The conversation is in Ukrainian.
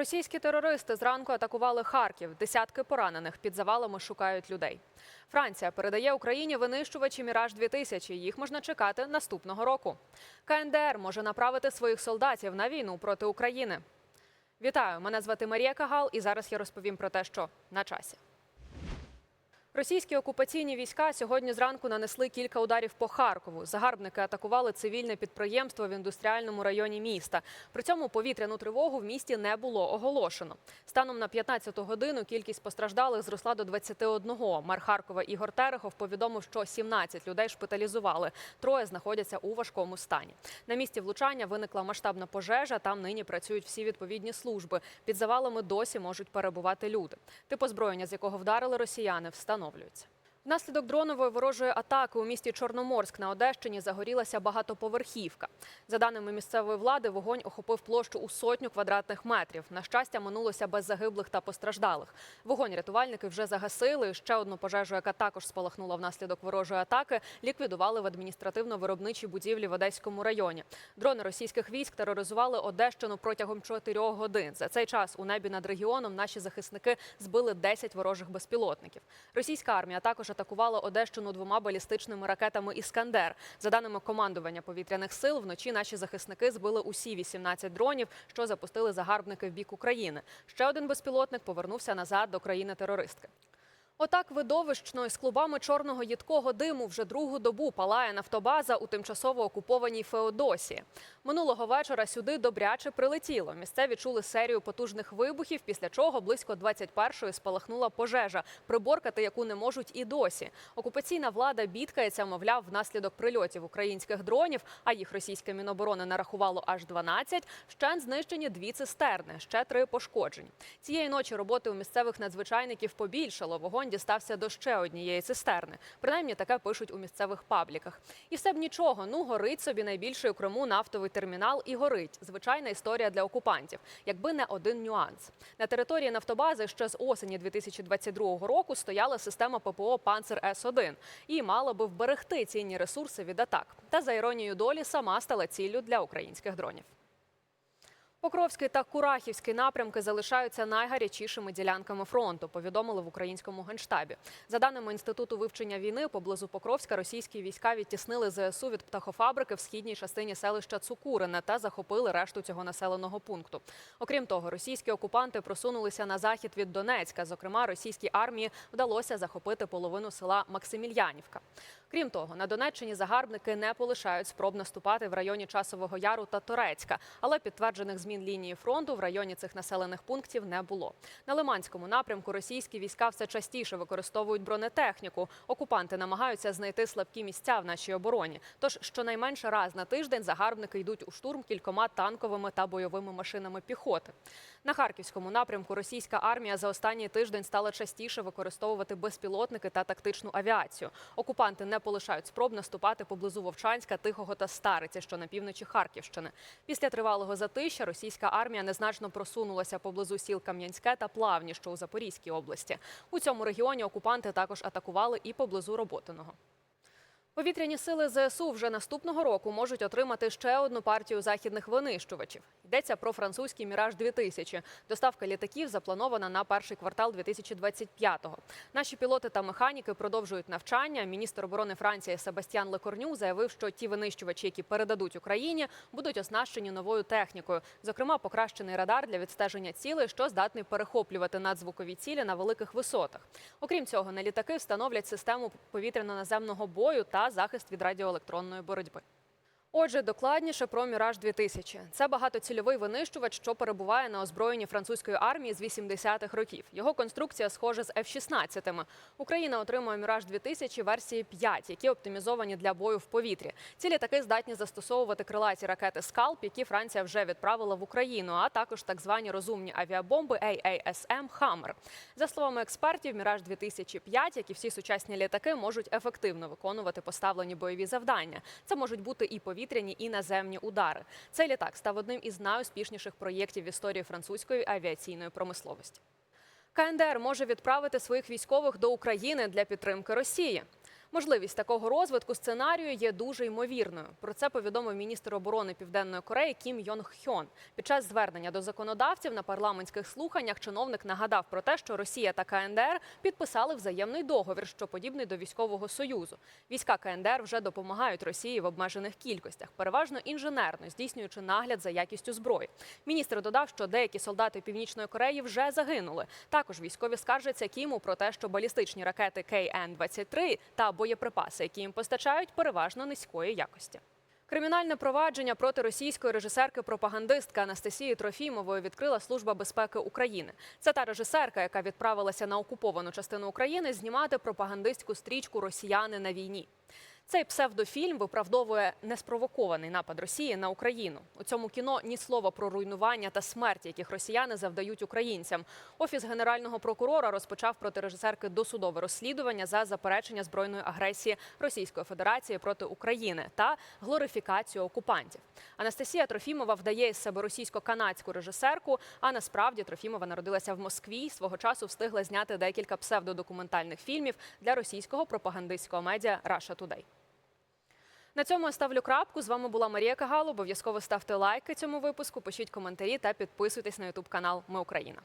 Російські терористи зранку атакували Харків. Десятки поранених під завалами шукають людей. Франція передає Україні винищувачі Міраж 2000 Їх можна чекати наступного року. КНДР може направити своїх солдатів на війну проти України. Вітаю! Мене звати Марія Кагал, і зараз я розповім про те, що на часі. Російські окупаційні війська сьогодні зранку нанесли кілька ударів по Харкову. Загарбники атакували цивільне підприємство в індустріальному районі міста. При цьому повітряну тривогу в місті не було оголошено. Станом на 15-ту годину кількість постраждалих зросла до 21. Мер Харкова Ігор Терехов повідомив, що 17 людей шпиталізували. Троє знаходяться у важкому стані. На місці влучання виникла масштабна пожежа. Там нині працюють всі відповідні служби. Під завалами досі можуть перебувати люди. Тип озброєння, з якого вдарили росіяни, встановлюється. Внаслідок дронової ворожої атаки у місті Чорноморськ на Одещині загорілася багатоповерхівка. За даними місцевої влади, вогонь охопив площу у сотню квадратних метрів. На щастя, минулося без загиблих та постраждалих. Вогонь рятувальники вже загасили. Ще одну пожежу, яка також спалахнула внаслідок ворожої атаки, ліквідували в адміністративно-виробничій будівлі в Одеському районі. Дрони російських військ тероризували Одещину протягом чотирьох годин. За цей час у небі над регіоном наші захисники збили 10 ворожих безпілотників. Російська армія також атакувала Одещину двома балістичними ракетами Іскандер. За даними командування повітряних сил, вночі наші захисники збили усі 18 дронів, що запустили загарбники в бік України. Ще один безпілотник повернувся назад до країни-терористки. Отак видовищно із клубами чорного їдкого диму вже другу добу палає нафтобаза у тимчасово окупованій Феодосії. Минулого вечора сюди добряче прилетіло. Місцеві чули серію потужних вибухів, після чого близько 21-ї спалахнула пожежа, приборкати яку не можуть і досі. Окупаційна влада бідкається, мовляв, внаслідок прильотів українських дронів, а їх російське міноборони нарахувало аж 12, Щен знищені дві цистерни, ще три пошкоджені. Цієї ночі роботи у місцевих надзвичайників побільшало. Вогонь дістався до ще однієї цистерни. Принаймні таке пишуть у місцевих пабліках. І все б нічого. Ну горить собі найбільший у Криму нафтовий термінал і горить. Звичайна історія для окупантів, якби не один нюанс. На території нафтобази ще з осені 2022 року стояла система ППО Панцер С 1 і мала би вберегти цінні ресурси від атак. Та за іронією долі сама стала ціллю для українських дронів. Покровський та Курахівський напрямки залишаються найгарячішими ділянками фронту. Повідомили в українському генштабі. За даними інституту вивчення війни, поблизу Покровська російські війська відтіснили ЗСУ від птахофабрики в східній частині селища Цукурине та захопили решту цього населеного пункту. Окрім того, російські окупанти просунулися на захід від Донецька. Зокрема, російській армії вдалося захопити половину села Максимільянівка. Крім того, на Донеччині загарбники не полишають спроб наступати в районі Часового Яру та Торецька, але підтверджених змін лінії фронту в районі цих населених пунктів не було. На Лиманському напрямку російські війська все частіше використовують бронетехніку. Окупанти намагаються знайти слабкі місця в нашій обороні. Тож щонайменше раз на тиждень загарбники йдуть у штурм кількома танковими та бойовими машинами піхоти. На харківському напрямку російська армія за останній тиждень стала частіше використовувати безпілотники та тактичну авіацію. Окупанти не полишають спроб наступати поблизу Вовчанська, Тихого та Стариці, що на півночі Харківщини. Після тривалого затища російська армія незначно просунулася поблизу сіл Кам'янське та Плавні, що у Запорізькій області. У цьому регіоні окупанти також атакували і поблизу Роботиного. Повітряні сили ЗСУ вже наступного року можуть отримати ще одну партію західних винищувачів. Йдеться про французький Міраж 2000 Доставка літаків запланована на перший квартал 2025-го. Наші пілоти та механіки продовжують навчання. Міністр оборони Франції Себастьян Лекорню заявив, що ті винищувачі, які передадуть Україні, будуть оснащені новою технікою, зокрема покращений радар для відстеження цілей, що здатний перехоплювати надзвукові цілі на великих висотах. Окрім цього, на літаки встановлять систему повітряно-наземного бою та захист від радіоелектронної боротьби. Отже, докладніше про Міраж 2000 Це багатоцільовий винищувач, що перебуває на озброєнні французької армії з 80-х років. Його конструкція схожа з F-16. Україна отримує Міраж 2000 версії 5, які оптимізовані для бою в повітрі. Ці літаки здатні застосовувати крилаті ракети Скалп, які Франція вже відправила в Україну, а також так звані розумні авіабомби AASM «Хаммер». За словами експертів, Міраж 2005, як і всі сучасні літаки, можуть ефективно виконувати поставлені бойові завдання. Це можуть бути і повітряні, і наземні удари. Цей літак став одним із найуспішніших проєктів в історії французької авіаційної промисловості. КНДР може відправити своїх військових до України для підтримки Росії. Можливість такого розвитку сценарію є дуже ймовірною. Про це повідомив міністр оборони Південної Кореї Кім Йонг Хьон. Під час звернення до законодавців на парламентських слуханнях чиновник нагадав про те, що Росія та КНДР підписали взаємний договір, що подібний до військового союзу. Війська КНДР вже допомагають Росії в обмежених кількостях, переважно інженерно, здійснюючи нагляд за якістю зброї. Міністр додав, що деякі солдати Північної Кореї вже загинули. Також військові скаржаться Кіму про те, що балістичні ракети КН-23 та боєприпаси, які їм постачають, переважно низької якості. Кримінальне провадження проти російської режисерки-пропагандистки Анастасії Трофімової відкрила Служба безпеки України. Це та режисерка, яка відправилася на окуповану частину України знімати пропагандистську стрічку Росіяни на війні. Цей псевдофільм виправдовує неспровокований напад Росії на Україну. У цьому кіно ні слова про руйнування та смерть, яких росіяни завдають українцям. Офіс генерального прокурора розпочав проти режисерки досудове розслідування за заперечення збройної агресії Російської Федерації проти України та глорифікацію окупантів. Анастасія Трофімова вдає із себе російсько-канадську режисерку. А насправді Трофімова народилася в Москві. і Свого часу встигла зняти декілька псевдодокументальних фільмів для російського пропагандистського медіа Russia Today. На цьому я ставлю крапку. З вами була Марія Кагал. Обов'язково ставте лайки цьому випуску, пишіть коментарі та підписуйтесь на Ютуб канал Ми Україна.